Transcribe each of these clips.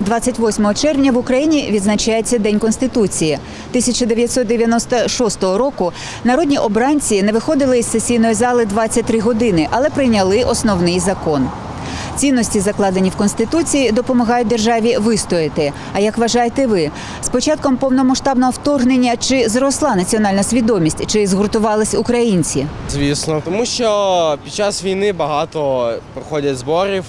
28 червня в Україні відзначається День Конституції. 1996 року народні обранці не виходили із сесійної зали 23 години, але прийняли основний закон. Цінності, закладені в Конституції, допомагають державі вистояти. А як вважаєте ви, з початком повномасштабного вторгнення чи зросла національна свідомість, чи згуртувались українці? Звісно, тому що під час війни багато проходять зборів,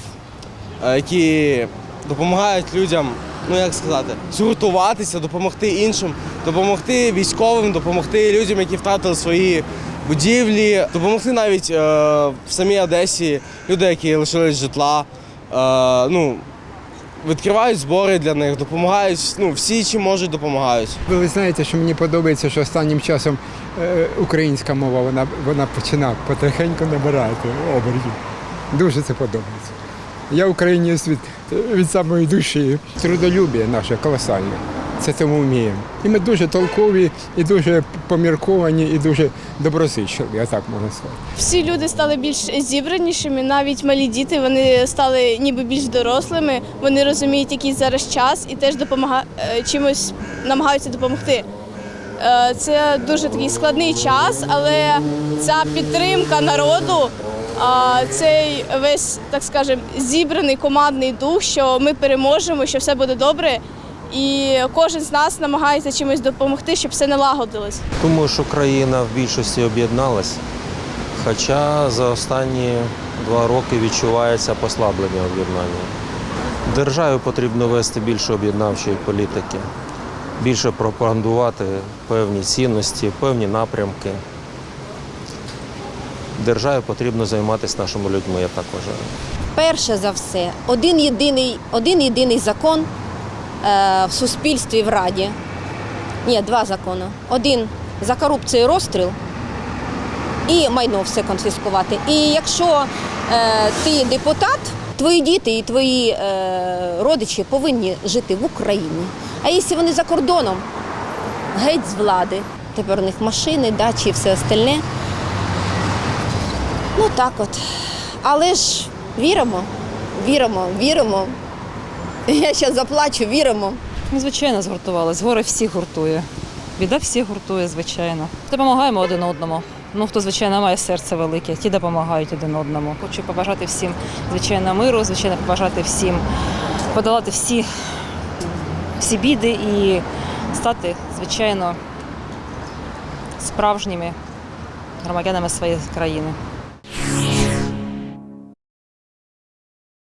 які допомагають людям, ну як сказати, згуртуватися, допомогти іншим, допомогти військовим, допомогти людям, які втратили свої будівлі, допомогти навіть е, в самій Одесі люди, які лишились житла. Е, ну, відкривають збори для них, допомагають. Ну, всі чим можуть, допомагають. Ви знаєте, що мені подобається, що останнім часом е, українська мова вона, вона починає потихеньку набирати обертів. Дуже це подобається. Я українець від, від самої душі. Трудолюбія наше колосальне. Це тому вміємо. І ми дуже толкові, і дуже помірковані, і дуже доброзичливі, я так можу сказати. Всі люди стали більш зібранішими, навіть малі діти вони стали ніби більш дорослими. Вони розуміють, який зараз час, і теж допомага... е, чимось намагаються допомогти. Е, Це дуже такий складний час, але ця підтримка народу, а, цей весь, так скажемо, зібраний командний дух, що ми переможемо, що все буде добре. І кожен з нас намагається чимось допомогти, щоб все налагодилось. Думаю, що країна в більшості об'єдналась, хоча за останні два роки відчувається послаблення об'єднання. Державі потрібно вести більше об'єднавчої політики, більше пропагандувати певні цінності, певні напрямки. Державі потрібно займатися нашими людьми, я так вважаю. Перше за все, один єдиний, один єдиний закон е, в суспільстві в Раді. Ні, два закони. Один за корупцію розстріл і майно все конфіскувати. І якщо е, ти депутат, твої діти і твої е, родичі повинні жити в Україні. А якщо вони за кордоном, геть з влади. Тепер у них машини, дачі і все остальне. Ну так от. Але ж віримо, віримо, віримо. Я зараз заплачу, віримо. Ну, звичайно, згуртувалися. Горе всіх гуртує. Біда всіх гуртує, звичайно. Допомагаємо один одному. Ну, хто, звичайно, має серце велике, ті допомагають один одному. Хочу побажати всім, звичайно, миру, звичайно, побажати всім подолати всі, всі біди і стати, звичайно, справжніми громадянами своєї країни.